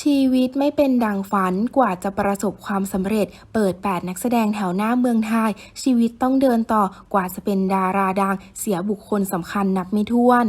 ชีวิตไม่เป็นดังฝันกว่าจะประสบความสำเร็จ เปิด 8 นักแสดงแถวหน้าเมืองไทย ชีวิตต้องเดินต่อกว่าจะเป็นดาราดัง เสียบุคคลสำคัญนับไม่ถ้วน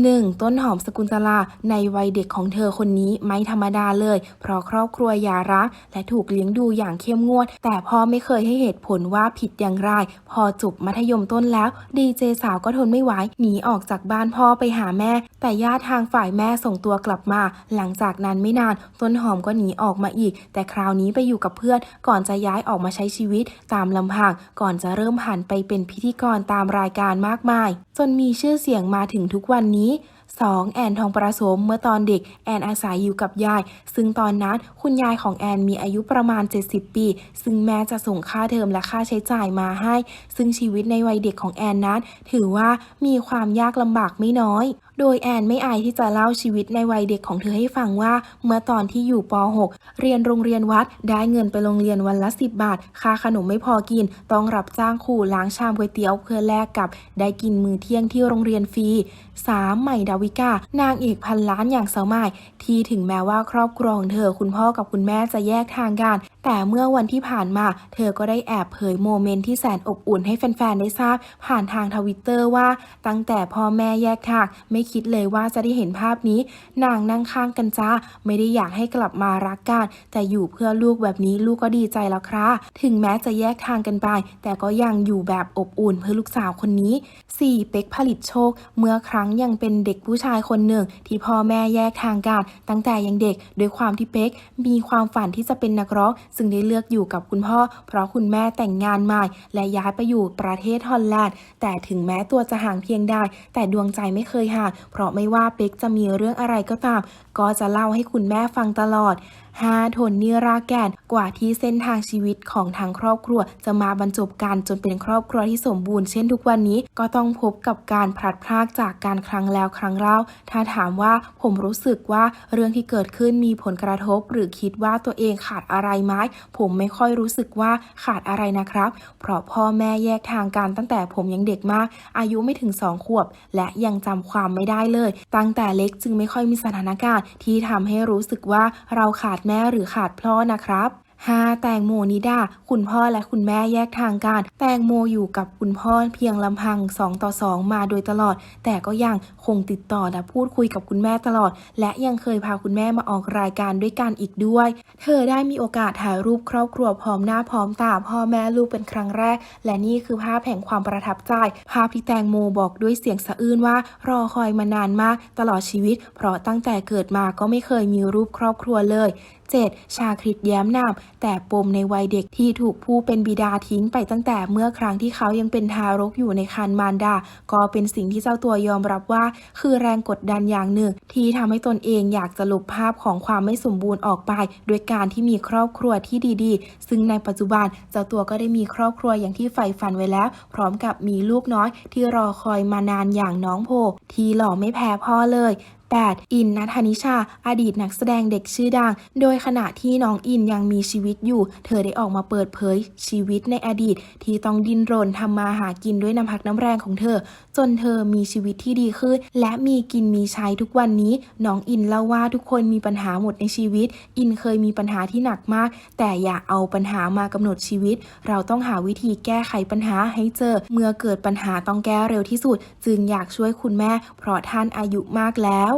1. ต้นหอมสกุลตลาในวัยเด็กของเธอคนนี้ไม่ธรรมดาเลย เพราะครอบครัวหยารักและถูกเลี้ยงดูอย่างเข้มงวด แต่พ่อไม่เคยให้เหตุผลว่าผิดอย่างไร พอจบมัธยมต้นแล้ว ดีเจสาวก็ทนไม่ไหวหนีออกจากบ้านพ่อไปหาแม่ แต่ญาติทางฝ่ายแม่ส่งตัวกลับมา หลังจากนั้นไม่นาน ต้นหอมก็หนีออกมาอีก แต่คราวนี้ไปอยู่กับเพื่อน ก่อนจะย้ายออกมาใช้ชีวิตตามลำพังก่อนจะเริ่มหันไปเป็นพิธีกรตามรายการมากมาย จนมีชื่อเสียงมาถึงทุกวันนี้ 2. แอนทองประสมเมื่อตอนเด็กแอนอาศัยอยู่กับยาย ซึ่งตอนนั้นคุณยายของแอนมีอายุประมาณ 70 ปี ซึ่งแม่จะส่งค่าเทอมและค่าใช้จ่ายมาให้ ซึ่งชีวิตในวัยเด็กของแอนนั้นถือว่ามีความยากลำบากไม่น้อย โดยแอนไม่อายที่จะเล่าชีวิตในวัยเด็กของเธอให้ฟังว่า เมื่อตอนที่อยู่ป .6 เรียนโรงเรียนวัด ได้เงินไปโรงเรียนวันละ 10 บาท ค่าขนมไม่พอกิน ต้องรับจ้างขู่ล้างชามก๋วยเตี๋ยวเพื่อแลกกับ ได้กินมื้อเที่ยงที่โรงเรียนฟรี 3. ใหม่ดาวิกา นางเอกพันล้านอย่างสาวใหม่ที่ถึงแม้ว่าครอบครัวของเธอคุณพ่อกับคุณแม่จะแยกทางกัน แต่เมื่อวันที่ผ่านมา เธอก็ได้แอบเผยโมเมนต์ที่แสนอบอุ่นให้แฟนๆได้ทราบ ผ่านทางทวิตเตอร์ว่า ตั้งแต่พ่อแม่แยกทางไม่คิดเลยว่าจะได้เห็นภาพนี้ นางนั่งข้างกันจ้า ไม่ได้อยากให้กลับมารักกันแต่อยู่เพื่อลูกแบบนี้ลูกก็ดีใจแล้วครับถึงแม้จะแยกทางกันไป แต่ก็ยังอยู่แบบอบอุ่นเพื่อลูกสาวคนนี้ 4. เป็กผลิตโชค เมื่อครั้งยังเป็นเด็กผู้ชายคนหนึ่ง ที่พ่อแม่แยกทางกันตั้งแต่ยังเด็กด้วยความที่เป็กมีความฝันที่จะเป็นนักร้องซึ่งได้เลือกอยู่กับคุณพ่อ เพราะคุณแม่แต่งงานใหม่ และย้ายไปอยู่ประเทศฮอลแลนด์แต่ถึงแม้ตัวจะห่างเพียงใดแต่ดวงใจไม่เคยห่างเพราะไม่ว่าเป็กจะมีเรื่องอะไรก็ตาม ก็จะเล่าให้คุณแม่ฟังตลอด 5. ทนนิราแกนกว่าที่เส้นทางชีวิตของทางครอบครัว จะมาบรรจบกันจนเป็นครอบครัวที่สมบูรณ์เช่นทุกวันนี้ก็ต้องพบกับการพลัดพรากจากการครั้งแล้วครั้งเล่า ถ้าถามว่าผมรู้สึกว่าเรื่องที่เกิดขึ้นมีผลกระทบ หรือคิดว่าตัวเองขาดอะไรไหมผมไม่ค่อยรู้สึกว่าขาดอะไรนะครับ เพราะพ่อแม่แยกทางกันตั้งแต่ผมยังเด็กมาก อายุไม่ถึง2ขวบ และยังจำความไม่ได้เลย ตั้งแต่เล็กจึงไม่ค่อยมีสถานการณ์ที่ทำให้รู้สึกว่าเราขาดแม่หรือขาดพ่อนะครับ 5. แตงโมนิดา คุณพ่อและคุณแม่แยกทางกัน แตงโมอยู่กับคุณพ่อเพียงลำพัง 2 ต่อ 2 มาโดยตลอด แต่ก็ยังคงติดต่อและพูดคุยกับคุณแม่ตลอด และยังเคยพาคุณแม่มาออกรายการด้วยกันอีกด้วย เธอได้มีโอกาสถ่ายรูปครอบครัวพร้อมหน้าพร้อมตาพ่อแม่ลูกเป็นครั้งแรก และนี่คือภาพแห่งความประทับใจ ภาพที่แตงโมบอกด้วยเสียงสะอื้นว่ารอคอยมานานมากตลอดชีวิต เพราะตั้งแต่เกิดมาก็ไม่เคยมีรูปครอบครัวเลย 7. ชาคริตแย้มนามแต่ปมในวัยเด็กที่ถูกผู้เป็นบิดาทิ้งไปตั้งแต่เมื่อครั้งที่เขายังเป็นทารกอยู่ในครรภ์มารดา ก็เป็นสิ่งที่เจ้าตัวยอมรับว่า คือแรงกดดันอย่างหนึ่ง ที่ทำให้ตนเองอยากจะลบภาพของความไม่สมบูรณ์ออกไปโดยการที่มีครอบครัวที่ดีๆ ซึ่งในปัจจุบันเจ้าตัวก็ได้มีครอบครัวอย่างที่ใฝ่ฝันไว้แล้ว พร้อมกับมีลูกน้อยที่รอคอยมานานอย่างน้องโพที่หล่อไม่แพ้พ่อเลย 8. อินนัทนิชา อดีตนักแสดงเด็กชื่อดัง โดยขณะที่น้องอินยังมีชีวิตอยู่ เธอได้ออกมาเปิดเผยชีวิตในอดีต ที่ต้องดิ้นรนทำมาหากินด้วยน้ำพักน้ำแรงของเธอ จนเธอมีชีวิตที่ดีขึ้น และมีกินมีใช้ทุกวันนี้ น้องอินเล่าว่าทุกคนมีปัญหาหมดในชีวิต อินเคยมีปัญหาที่หนักมาก แต่อย่าเอาปัญหามากำหนดชีวิต เราต้องหาวิธีแก้ไขปัญหาให้เจอ เมื่อเกิดปัญหาต้องแก้เร็วที่สุด จึงอยากช่วยคุณแม่ เพราะท่านอายุมากแล้ว